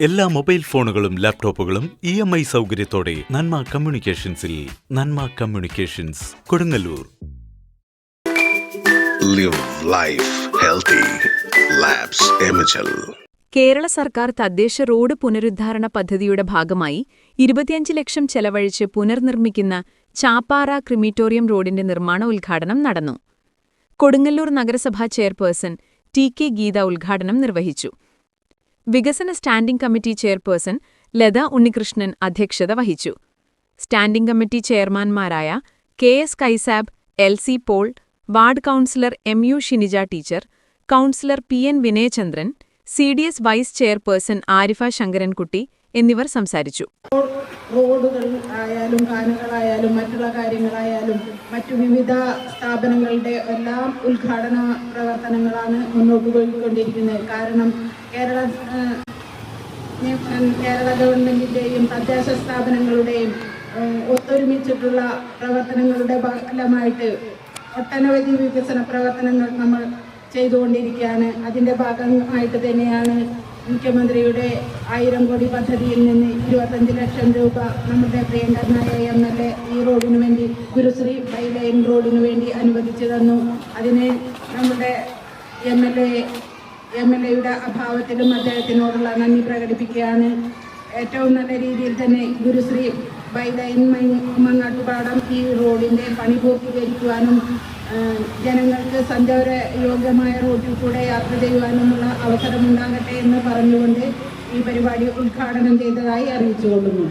എല്ലാ മൊബൈൽ ഫോണുകളും ലാപ്ടോപ്പുകളും ഇ എം ഐ സൗകര്യത്തോടെ Nanma കമ്മ്യൂണിക്കേഷൻസിൽ Nanma communications Kodungallur. Live life healthy. Kerala സർക്കാർ തദ്ദേശ റോഡ് പുനരുദ്ധാരണ പദ്ധതിയുടെ ഭാഗമായി ഇരുപത്തിയഞ്ച് ലക്ഷം ചെലവഴിച്ച് പുനർനിർമ്മിക്കുന്ന ചാപ്പാറ ക്രിമിറ്റോറിയം റോഡിന്റെ നിർമ്മാണ ഉദ്ഘാടനം നടന്നു. കൊടുങ്ങല്ലൂർ നഗരസഭാ ചെയർപേഴ്സൺ ടി കെ ഗീത ഉദ്ഘാടനം നിർവഹിച്ചു. വികസന standing committee chairperson Latha Unnikrishnan അധ്യക്ഷത വഹിച്ചു. Standing committee ചെയർമാൻമാരായ K S Kaisab L C Paul ward councillor M U Shinija teacher councillor P N Vinayachandran C D S vice chairperson Arifa Sankarankutty എന്നിവർ സംസാരിച്ചു. റോഡുകൾ ആയാലും കാനകളായാലും മറ്റുള്ള കാര്യങ്ങളായാലും മറ്റു വിവിധ സ്ഥാപനങ്ങളുടെ എല്ലാം ഉദ്ഘാടന പ്രവർത്തനങ്ങളാണ് മുന്നോട്ട് പോയിക്കൊണ്ടിരിക്കുന്നത്. കാരണം കേരള കേരള ഗവൺമെന്റിന്റെയും തദ്ദേശ സ്ഥാപനങ്ങളുടെയും ഒത്തൊരുമിച്ചിട്ടുള്ള പ്രവർത്തനങ്ങളുടെ ഫലമായിട്ട് ഒട്ടനവധി വികസന പ്രവർത്തനങ്ങൾ നമ്മൾ ചെയ്തുകൊണ്ടിരിക്കുകയാണ്. അതിന്റെ ഭാഗമായിട്ട് തന്നെയാണ് മുഖ്യമന്ത്രിയുടെ ആയിരം കോടി പദ്ധതിയിൽ നിന്ന് ഇരുപത്തഞ്ച് ലക്ഷം രൂപ നമ്മുടെ പ്രിയങ്കരനായ എം എൽ എ ഈ റോഡിനു വേണ്ടി ഗുരുശ്രീ ബൈ ലൈൻ റോഡിനു വേണ്ടി അനുവദിച്ചു തന്നു. അതിന് നമ്മുടെ M L A M L എയുടെ അഭാവത്തിലും അദ്ദേഹത്തിനോടുള്ള നന്ദി പ്രകടിപ്പിക്കുകയാണ്. ഏറ്റവും നല്ല രീതിയിൽ തന്നെ ഗുരുശ്രീ ബൈ ലൈൻ മങ്ങാട്ടുപാടം ഈ റോഡിന്റെ പണി പൂർത്തീകരിക്കുവാനും ജനങ്ങൾക്ക് സഞ്ചാര യോഗ്യമായ റോഡിൽ കൂടെ യാത്ര ചെയ്യുവാനുമുള്ള അവസരമുണ്ടാകട്ടെ എന്ന് പറഞ്ഞുകൊണ്ട് ഈ പരിപാടി ഉദ്ഘാടനം ചെയ്തതായി അറിയിച്ചുകൊള്ളുന്നു.